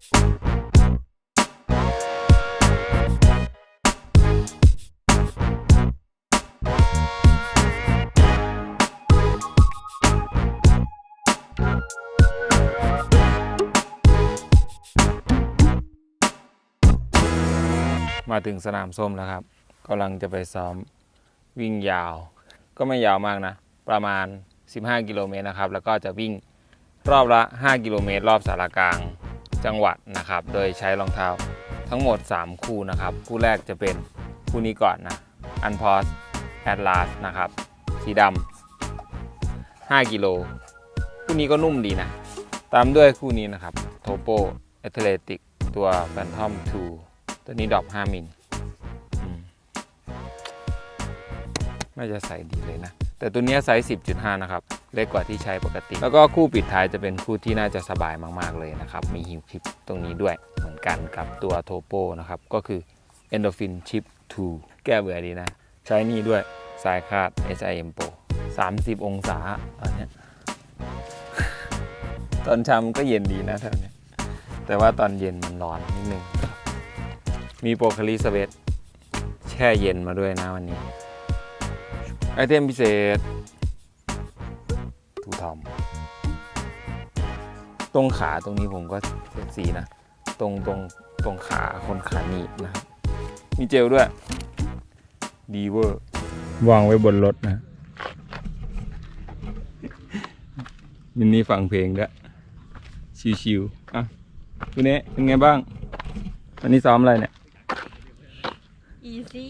มาถึงสนามส้มแล้วครับกำลังจะไปซ้อมวิ่งยาว ก็ไม่ยาวมากนะ ประมาณ 15 กิโลเมตรนะครับ แล้วก็จะวิ่งรอบละ 5 กิโลเมตร รอบสารกลาง จังหวัดนะครับ โดยใช้รองเท้าทั้งหมด 3 คู่นะครับ คู่แรกจะเป็นคู่นี้ก่อนนะ u n p o s Atlas นะครับ สีดำ5กิโลคู่นี้ก็นุ่มดีนะ ตามด้วยคู่นี้นะครับ Topo Athletic ตัว Phantom 2ตัวนี้ดรอป5มิลน่าจะใส่ดีเลยนะ แต่ตัวนี้ไซส์ 10.5 นะครับ เล็กกว่าที่ใช้ปกติ แล้วก็คู่ปิดท้ายจะเป็นคู่ที่น่าจะสบายมาก ๆ เลยนะครับ มีฮิวคลิปตรงนี้ด้วย เหมือนกันกับตัวโทโปนะครับ ก็คือ Endorphin Chip 2 แก้เบื่อดีนะ ใช้นี่ด้วยสายคาด SIM Pro 30 องศาตอนนี้ตอนเช้ามันก็เย็นดีนะแถวนี้แต่ว่าตอนเย็นมันร้อนนิดนึง มีโปรคาลิสเวตแช่เย็นมาด้วยนะวันนี้ ไอเทมพิเศษทูทอมตรงขาตรงนี้ผมก็เสียดสีนะ ตรงตรงตรงขาคนขาหนีบนะครับมีเจลด้วยดีเวอร์วางไว้บนรถนะมินนี่ฟังเพลงด้วยชิวๆอะคุณเนี้เป็นไงบ้าง วันนี้ซ้อมอะไรเนี่ย อีซี่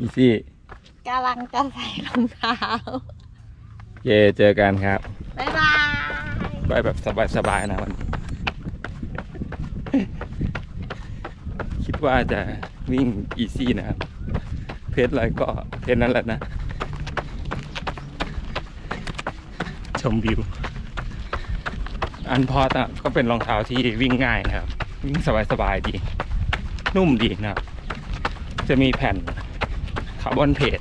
อีซี่ กำลังจะใส่รองเท้า เย่เจอกันครับบ๊ายบายไปแบบสบายๆนะวันนี้คิดว่าจะวิ่งอีซี่นะครับ เพจอะไรก็เพจนั้นแหละนะ ชมวิว อันพอตอะก็เป็นรองเท้าที่วิ่งง่ายนะครับ วิ่งสบายๆดี นุ่มดีนะครับ จะมีแผ่นคาร์บอนเพจ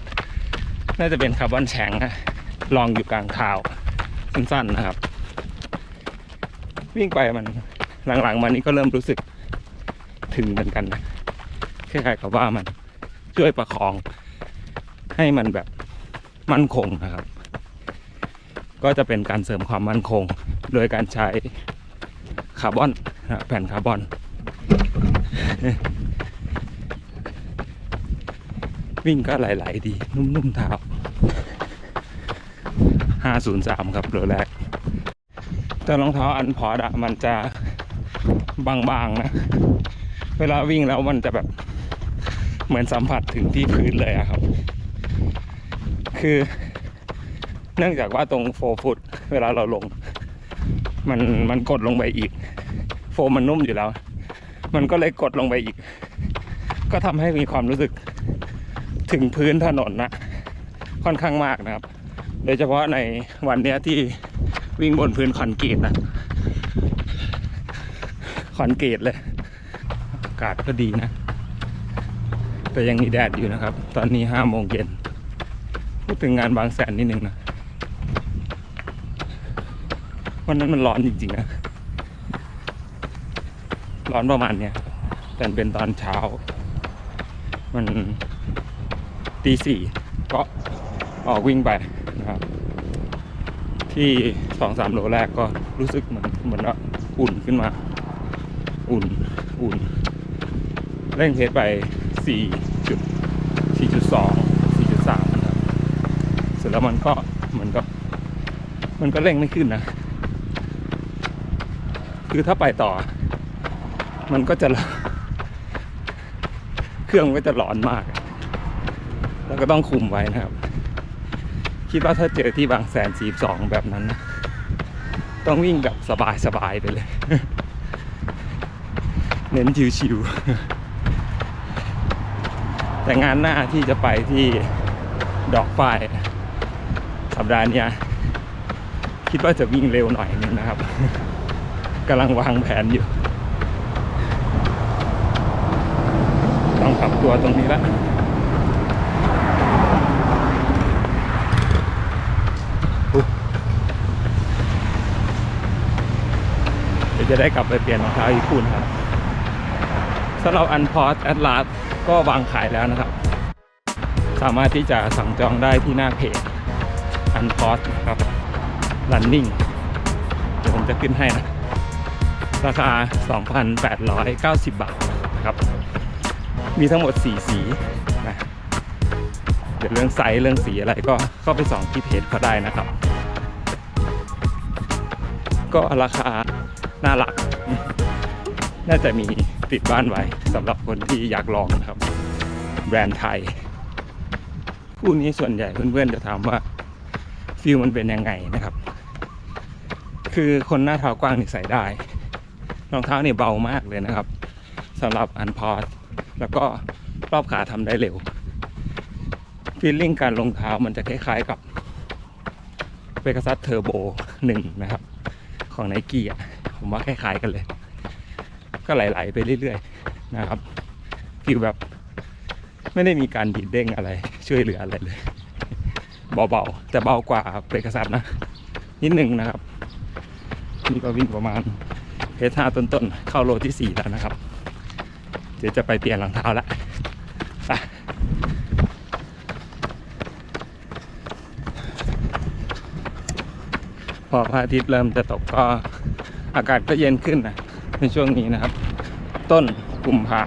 น่าจะเป็นคาร์บอนแฉงนะลองอยู่กลางเท้าสั้นๆนะครับ วิ่งไปมันหลังๆ มานี้ก็เริ่มรู้สึกถึงเหมือนกันนะคล้ายๆกับว่ามันช่วยประคอง ให้มันแบบมั่นคงนะครับ ก็จะเป็นการเสริมความมั่นคง โดยการใช้คาร์บอนแผ่นคาร์บอน วิ่งก็ไหลๆดี นุ่มๆเท้า503 ครับโลแรก แต่รองเท้าอันพอร์ตอะมันจะบางๆนะ เวลาวิ่งแล้วมันจะแบบเหมือนสัมผัสถึงที่พื้นเลยอะครับ คือเนื่องจากว่าตรงโฟฟุตเวลาเราลง มันมันกดลงไปอีก โฟมมันนุ่มอยู่แล้ว มันก็เลยกดลงไปอีก ก็ทำให้มีความรู้สึก ถึงพื้นถนนนะค่อนข้างมากนะครับ โดยเฉพาะในวันนี้ที่วิ่งบนพื้นคอนกรีตนะคอนกรีตเลย อากาศก็ดีนะ แต่ยังมีแดดอยู่นะครับ ตอนนี้ห้าโมงเย็น พูดถึงงานบางแสนนิดนึงนะวันนั้นมันร้อนจริงๆนะ ร้อนประมาณเนี้ยแต่เป็นตอนเช้า มัน ตีสี่ก็ออกวิ่งไปนะครับ ที่สองสามโลแรกก็รู้สึกเหมือนเหมือนว่าอุ่นขึ้นมา อุ่นอุ่นเร่งเพจไปสี่จุดสี่จุดสองสี่จุดสามนะครับเสร็จแล้วมันก็เหมือนกับมันก็เร่งไม่ขึ้นนะ คือถ้าไปต่อ มันก็จะเครื่องก็จะร้อนมาก แล้วก็ต้องคุมไว้นะครับ คิดว่าถ้าเจอที่บางแสนสีสองแบบนั้นนะต้องวิ่งแบบสบายๆไปเลย เน้นชิวๆแต่งานหน้าที่จะไปที่ดอกฝ้ายสัปดาห์นี้คิดว่าจะวิ่งเร็วหน่อยนึงนะครับกำลังวางแผนอยู่ ต้องปรับตัวตรงนี้ละ เอ เดี๋ยว จะได้กลับไปเปลี่ยนรองเท้าอีกคู่นครับสำหรับอันพอสแอดลาสก็วางขายแล้วนะครับ สามารถที่จะสั่งจองได้ที่หน้าเพจอันพอสครับ running เดี๋ยวผมจะขึ้นให้นะ ราคา 2,890 บาทนะครับ มีทั้งหมด 4 สีนะเดี๋ยวเรื่องไซส์เรื่องสีอะไรก็เข้าไปส่องที่เพจเขาได้นะครับ ก็ราคา น่ารัก น่าจะมีติดบ้านไว้สำหรับคนที่อยากลองนะครับ แบรนด์ไทย คู่นี้ส่วนใหญ่เพื่อนๆจะถามว่าฟิลมันเป็นยังไงนะครับ คือคนหน้าเท้ากว้างนี่ใส่ได้รองเท้านี่เบามากเลยนะครับสำหรับอันพอร์ตแล้วก็รอบขาทำได้เร็วฟีลลิ่งการลงเท้ามันจะคล้ายๆกับเ e ก a ซัสเทอร์โบหนึ่งนะครับ ของไนกี้อะ ผมว่าคล้ายๆกันเลย ก็ไหลๆไปเรื่อยๆนะครับฟิลแบบ ไม่ได้มีการดีดเด้งอะไร ช่วยเหลืออะไรเลยเบาๆแต่เบากว่าเปกซัสนะนิดหนึ่งนะครับนี่ก็วิ่งประมาณเพจห้าต้นๆเข้าโลที่สี่แล้วนะครับ เดี๋ยวจะไปเปลี่ยนรองเท้าละไปพอพระอาทิตย์เริ่มจะตกก็ อากาศก็เย็นขึ้นนะในช่วงนี้นะครับ ต้นกุมภา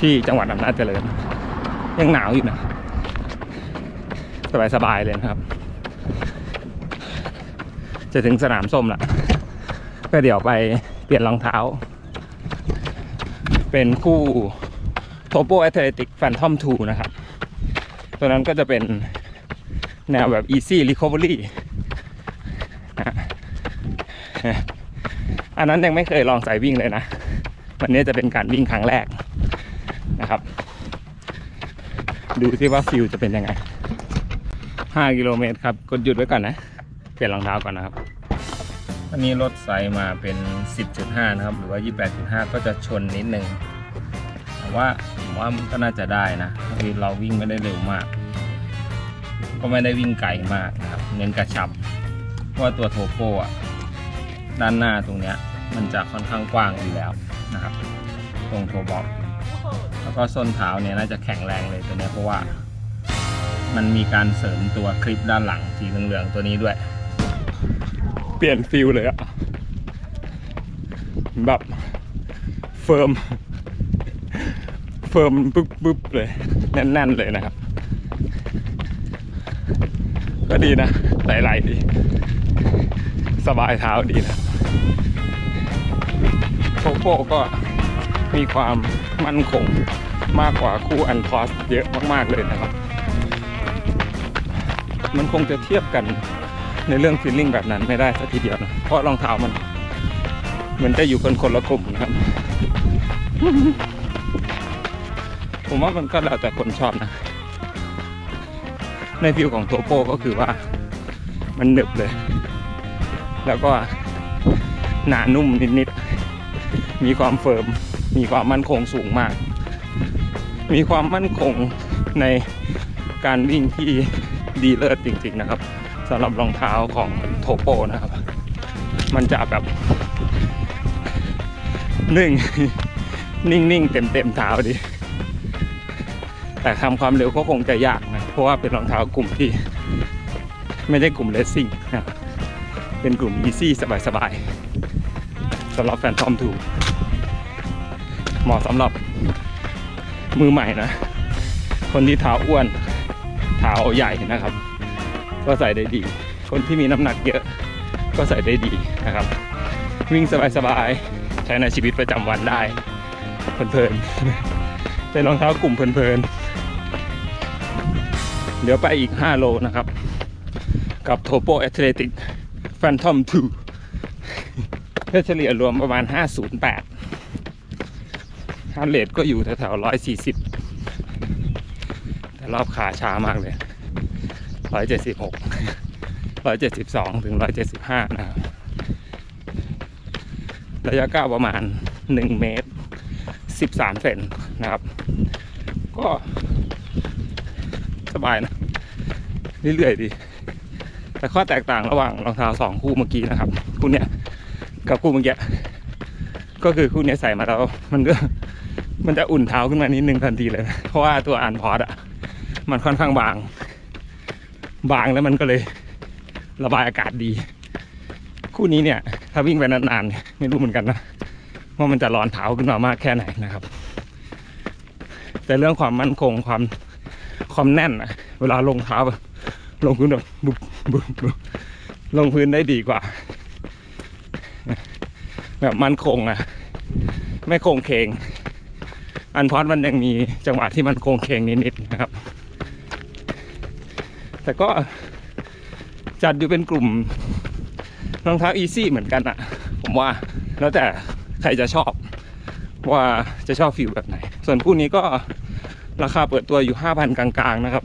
ที่จังหวัดอำนาจเจริญยังหนาวอยู่นะสบายๆเลยนะครับ จะถึงสนามส้มละก็เดี๋ยวไปเปลี่ยนรองเท้า เป็นคู่ Topo Athletic Phantom 2นะครับตัวนั้นก็จะเป็นแนวแบบ easy recovery นะ อันนั้นยังไม่เคยลองสายวิ่งเลยนะ วันนี้จะเป็นการวิ่งครั้งแรกนะครับ ดูซิว่าฟิลจะเป็นยังไง 5 กิโลเมตรครับกดหยุดไว้ก่อนนะ เปลี่ยนรองเท้าก่อนนะครับอันนี้ลดไซส์มาเป็น 10.5 นะครับ หรือว่า 28.5 ก็จะชนนิดนึงแต่ว่าผมว่ามันก็น่าจะได้นะคือเราวิ่งไม่ได้เร็วมาก ก็ไม่ได้วิ่งไกลมากนะครับ เน้นกระชับเพราะว่าตัวโทโปอะ ด้านหน้าตรงเนี้ย มันจะค่อนข้างกว้างอยู่แล้วนะครับ ตรงโทบอกแล้วก็ส้นเท้าเนี่ยน่าจะแข็งแรงเลยตัวนี้เพราะว่ามันมีการเสริมตัวคลิปด้านหลังสีเหลืองๆตัวนี้ด้วย เปลี่ยนฟิลเลยอะแบบเฟิร์มเฟิร์มปึ๊บปึ๊บเลยแน่นๆเลยนะครับ ก็ดีนะไหลๆดี สบายเท้าดีนะ โคโก้ก็มีความมั่นคงมากกว่าคู่อันพอสเยอะมาก ๆ เลยนะครับ มันคงจะเทียบกันในเรื่องฟีลลิ่งแบบนั้นไม่ได้สักทีเดียวนะ เพราะรองเท้ามัน มันจะอยู่คนคนละกลุ่มนะครับ ผมว่ามันก็แล้วแต่คนชอบนะ ในฟิลของโทโปก็คือว่ามันหนึบเลย แล้วก็หนานุ่มนิดๆ มีความเฟิร์ม มีความมั่นคงสูงมาก มีความมั่นคงในการวิ่งที่ดีเลิศจริงๆนะครับสำหรับรองเท้าของโทโปนะครับ มันจะแบบหนึ่งนิ่งๆ เต็มๆเท้าดิ แต่ทำความเร็วก็คงจะยากนะ เพราะว่าเป็นรองเท้ากลุ่มที่ ไม่ได้กลุ่มเลสซิ่งนะเป็นกลุ่มอีซี่สบายๆ สำหรับแฟนทอมทูเหมาะสำหรับมือใหม่นะ คนที่เท้าอ้วนเท้าใหญ่นะครับ ก็ใส่ได้ดี คนที่มีน้ำหนักเยอะก็ใส่ได้ดีนะครับ วิ่งสบายๆ ใช้ในชีวิตประจำวันได้ เพลินๆ เป็นรองเท้ากลุ่มเพลินๆ เดี๋ยวไปอีก 5 โลนะครับ กับ Topo Athletic Phantom 2 เฉลี่ยรวมประมาณ 508ฮาร์ดเรทก็อยู่แถวๆ140 แต่รอบขาช้ามากเลยร้อยเจ็ดสิบหกร้อยเจ็ดสิบสองถึงร้อยเจ็ดสิบห้านะครับ ระยะก้าวประมาณหนึ่งเมตรสิบสามเซนนะครับ ก็สบายนะ เรื่อยๆดี แต่ข้อแตกต่างระหว่างรองเท้าสองคู่เมื่อกี้นะครับ คู่เนี้ย กับคู่เมื่อกี้ก็คือคู่นี้ใส่มาแล้วมันก็มันจะอุ่นเท้าขึ้นมานิดนึงทันทีเลยนะเพราะว่าตัวอันพอดอะมันค่อนข้างบาง บางแล้วมันก็เลย ระบายอากาศดี คู่นี้เนี่ย ถ้าวิ่งไปนานๆไม่รู้เหมือนกันนะว่ามันจะร้อนเท้าขึ้นมามากแค่ไหนนะครับ แต่เรื่องความมั่นคงความความแน่นอะเวลาลงเท้าลงพื้นแบบบุบบุบลงพื้นได้ดีกว่า แบบมันคงอะไม่โคงเคง อันพอดมันยังมีจังหวะที่มันโคงเคงนิดๆนะครับ แต่ก็จัดอยู่เป็นกลุ่มรองเท้าอีซี่เหมือนกันอะผมว่าแล้วแต่ใครจะชอบว่าจะชอบฟิลแบบไหน ส่วนคู่นี้ก็ราคาเปิดตัวอยู่ 5,000 กลางๆ นะครับ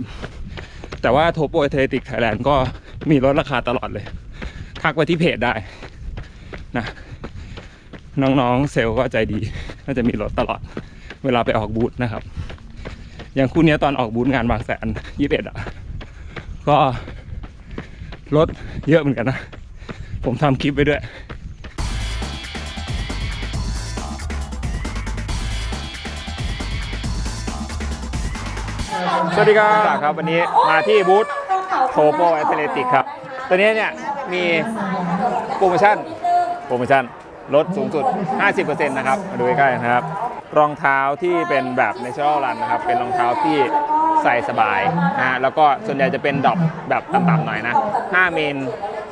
แต่ว่าโทโปเทติกไทยแลนด์ก็มีลดราคาตลอดเลย ทักไปที่เพจได้นะ น้องๆเซลก็ใจดีน่าจะมีลดตลอดเวลาไปออกบูธนะครับ อย่างคู่นี้ตอนออกบูธงานบางแสนยี่สิบเอ็ดอะ ก็ลดเยอะเหมือนกันนะ ผมทำคลิปไปด้วยสวัสดีครับครับ วันนี้มาที่บูธโทโปแอตเลติกครับ ตัวนี้เนี่ยมีโปรโมชั่น โปรโมชั่น ลดสูงสุด 50%นะครับ มาดูใกล้ๆนะครับ รองเท้าที่เป็นแบบ Natural Run นะครับ เป็นรองเท้าที่ใส่สบายนะฮะแล้วก็ส่วนใหญ่จะเป็นดรอปแบบต่ำๆหน่อยนะ5มิล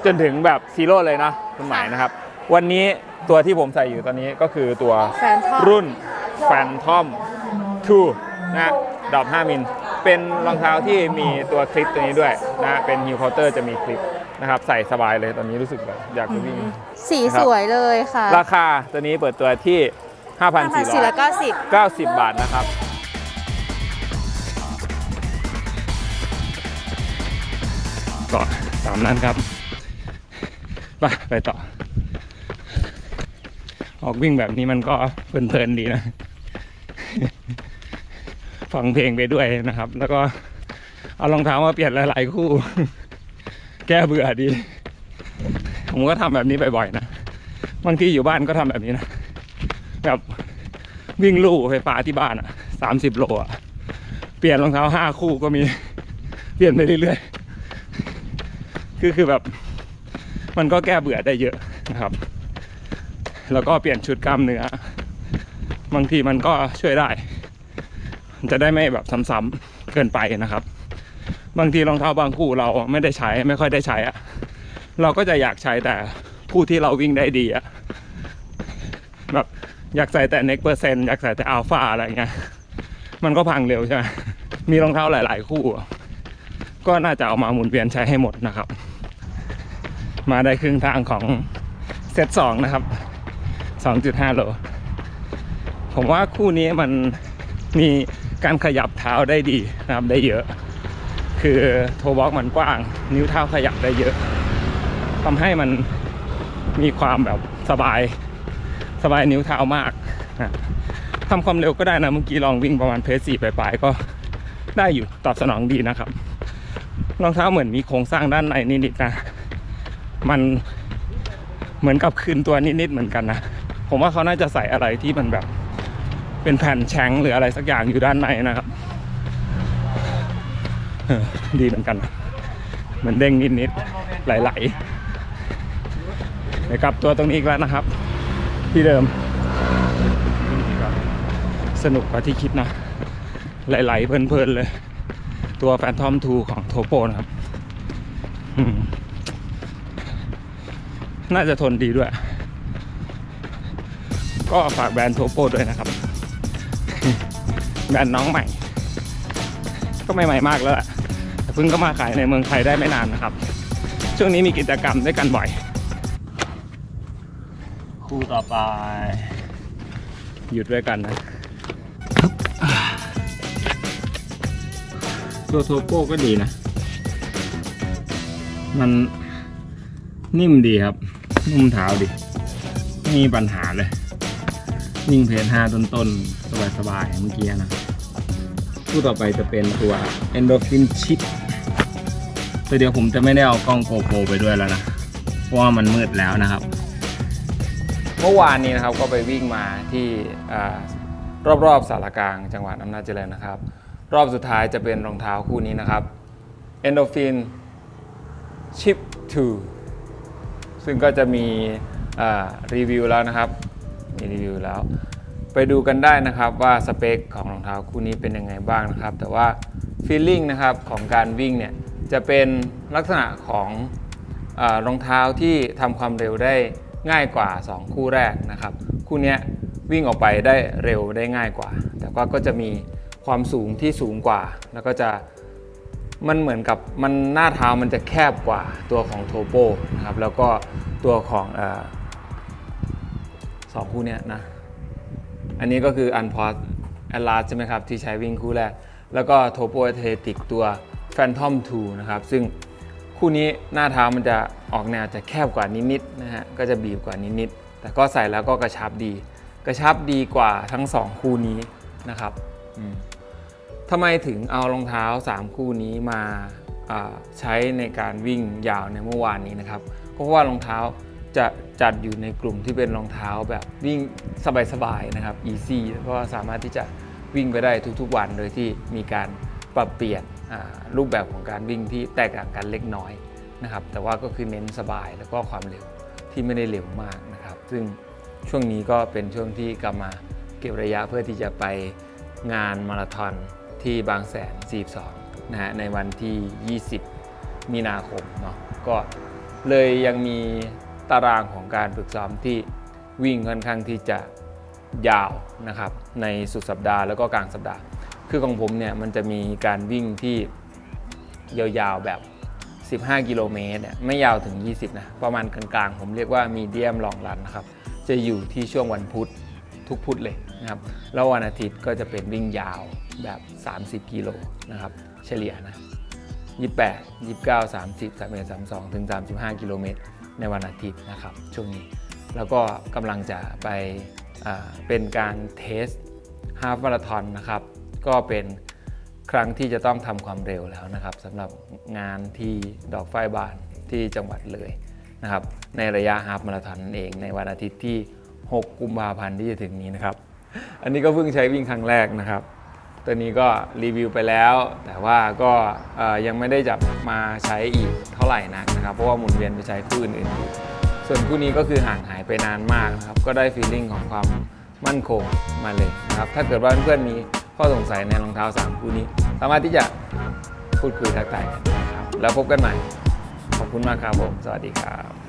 จนถึงแบบซีโร่เลยเนาะคุณหมายนะครับ วันนี้ตัวที่ผมใส่อยู่ตอนนี้ก็คือตัว Phantom รุ่น Phantom 2 นะดรอป5มิล เป็นรองเท้าที่มีตัวคลิปตัวนี้ด้วยนะ เป็น Heel Counter จะมีคลิป นะครับใส่สบายเลยตอนนี้รู้สึกแบบอยากจะวิ่ง สีสวยเลยค่ะราคาตัวนี้เปิดตัวที่ 5,490 5,490 บาทนะครับ ก็ตามนั้นครับไปไปต่อ ออกวิ่งแบบนี้มันก็เพลินๆดีนะ ฟังเพลงไปด้วยนะครับ แล้วก็เอารองเท้ามาเปลี่ยนหลายๆคู่ แก้เบื่อดี ผมก็ทำแบบนี้บ่อยๆนะบางทีอยู่บ้านก็ทำแบบนี้นะแบบวิ่งลู่ไฟฟ้าที่บ้านอะสามสิบโลอะเปลี่ยนรองเท้าห้าคู่ก็มีเปลี่ยนไปเรื่อยๆคือคือแบบมันก็แก้เบื่อได้เยอะนะครับ แล้วก็เปลี่ยนชุดกล้ามเนื้อบางทีมันก็ช่วยได้ จะได้ไม่แบบซ้ำๆเกินไปนะครับ บางทีรองเท้าบางคู่เราไม่ได้ใช้ไม่ค่อยได้ใช้อะเราก็จะอยากใช้แต่คู่ที่เราวิ่งได้ดีอะแบบอยากใส่แต่เน็กเปอร์เซนต์อยากใส่แต่อัลฟาอะไรเงี้ยมันก็พังเร็วใช่ไหมมีรองเท้าหลาย ๆ คู่ ก็น่าจะเอามาหมุนเวียนใช้ให้หมดนะครับ มาได้ครึ่งทางของเซตสองนะครับ2.5โล ผมว่าคู่นี้มันมีการขยับเท้าได้ดีนะครับได้เยอะ คือโทบ็อกมันกว้าง นิ้วเท้าขยับได้เยอะทำให้มันมีความแบบสบายสบายนิ้วเท้ามากทำความเร็วก็ได้นะเมื่อกี้ลองวิ่งประมาณเพจสี่ปลายๆก็ได้อยู่ตอบสนองดีนะครับรองเท้าเหมือนมีโครงสร้างด้านในนิดๆนะมันเหมือนกับคืนตัวนิดๆเหมือนกันนะผมว่าเขาน่าจะใส่อะไรที่มันแบบเป็นแผ่นแช้งหรืออะไรสักอย่างอยู่ด้านในนะครับ ดีเหมือนกันเหมือนเด้งนิดๆไหลๆไปกลับตัวตรงนี้อีกแล้วนะครับ ที่เดิม สนุกกว่าที่คิดนะ ไหลๆเพลินๆเลย ตัวแฟนทอม2ของโทโปนะครับน่าจะทนดีด้วย ก็ฝากแบรนด์โทโปด้วยนะครับ แบรนด์น้องใหม่ ก็ไม่ใหม่มากแล้วแหละแต่เพิ่งก็มาขายในเมืองไทยได้ไม่นานนะครับ ช่วงนี้มีกิจกรรมด้วยกันบ่อย คู่ต่อไป หยุดด้วยกันนะตัวโทโปก็ดีนะ มันนิ่มดีครับ นุ่มเท้าดีไม่มีปัญหาเลยวิ่งเพจห้าต้นๆ สบายๆเมื่อกี้นะ ต่อไปจะเป็นตัว Endorphin Chip แต่เดี๋ยวผมจะไม่ได้เอากล้องโกโปรไปด้วยแล้วนะ เพราะว่ามันมืดแล้วนะครับ เมื่อวานนี้นะครับก็ไปวิ่งมาที่อ่ารอบๆสารกลางจังหวัดอำนาจเจริญนะครับ รอบสุดท้ายจะเป็นรองเท้าคู่นี้นะครับ Endorphin Chip 2 ซึ่งก็จะมีรีวิวแล้วนะครับ มีรีวิวแล้ว ไปดูกันได้นะครับว่าสเปคของรองเท้าคู่นี้เป็นยังไงบ้างนะครับ แต่ว่าฟีลลิ่งนะครับของการวิ่งเนี่ยจะเป็นลักษณะของอรองเท้าที่ทำความเร็วได้ง่ายกว่า 2 คู่แรกนะครับ คู่นี้วิ่งออกไปได้เร็วได้ง่ายกว่า แต่ว่าก็จะมีความสูงที่สูงกว่า แล้วก็จะมันเหมือนกับมันหน้าเท้ามันจะแคบกว่าตัวของโทโปนะครับแล้วก็ตัวของอสองคู่นี้นะ อันนี้ก็คืออันพอสแอลลาใช่ไหมครับที่ใช้วิ่งคู่แรก แล้วก็โทโปเทติกตัว Phantom 2 นะครับ ซึ่งคู่นี้หน้าเท้ามันจะออกแนวจะแคบกว่านิดๆนะฮะก็จะบีบกว่านิดๆแต่ก็ใส่แล้วก็กระชับดี กระชับดีกว่าทั้ง 2 คู่นี้นะครับทำไมถึงเอารองเท้า 3 คู่นี้มาอ่าใช้ในการวิ่งยาวในเมื่อวานนี้นะครับ เพราะว่ารองเท้าจะ จัดอยู่ในกลุ่มที่เป็นรองเท้าแบบวิ่งสบายๆนะครับ easy แล้วก็สามารถที่จะวิ่งไปได้ทุกๆวันโดยที่มีการปรับเปลี่ยนรูปแบบของการวิ่งที่แตกต่างกันเล็กน้อยนะครับแต่ว่าก็คือเน้นสบายแล้วก็ความเร็วที่ไม่ได้เร็วมากนะครับ ซึ่งช่วงนี้ก็เป็นช่วงที่กลับมาเก็บระยะเพื่อที่จะไปงานมาราธอนที่บางแสน 42 นะฮะในวันที่ 20 มีนาคมเนาะก็เลยยังมี ตารางของการฝึกซ้อมที่วิ่งค่อนข้างที่จะยาวนะครับในสุดสัปดาห์แล้วก็กลางสัปดาห์ คือของผมเนี่ยมันจะมีการวิ่งที่ยาวๆแบบ 15 กิโลเมตรเนี่ยไม่ยาวถึง 20 นะ ประมาณกลางๆ ผมเรียกว่ามีเดียมลองรันนะครับ จะอยู่ที่ช่วงวันพุธทุกพุธเลยนะครับ แล้ววันอาทิตย์ก็จะเป็นวิ่งยาวแบบ 30 กิโลนะครับ เฉลี่ยนะ 28 29 30 31 32 ถึง 35 กิโลเมตร ในวันอาทิตย์นะครับช่วงนี้ แล้วก็กำลังจะไปเป็นการเทสฮาฟมาราทอนนะครับก็เป็นครั้งที่จะต้องทำความเร็วแล้วนะครับสำหรับงานที่ดอกไฟบานที่จังหวัดเลยนะครับในระยะฮาฟมาราธอนนั่นเองในวันอาทิตย์ที่ 6 กุมภาพันธ์ที่จะถึงนี้นะครับ อันนี้ก็เพิ่งใช้วิ่งครั้งแรกนะครับ ตัวนี้ก็รีวิวไปแล้ว แต่ว่าก็ยังไม่ได้จับมาใช้อีกเท่าไหร่นักนะครับ เพราะว่าหมุนเวียนไปใช้คู่อื่นๆอยู่ส่วนคู่นี้ก็คือห่างหายไปนานมากนะครับ ก็ได้ฟีลลิ่งของความมั่นคงมาเลยนะครับ ถ้าเกิดว่าเพื่อนๆมีข้อสงสัยในรองเท้า 3 คู่นี้ สามารถที่จะพูดคุยทักทายกันนะครับ แล้วพบกันใหม่ ขอบคุณมากครับผม สวัสดีครับ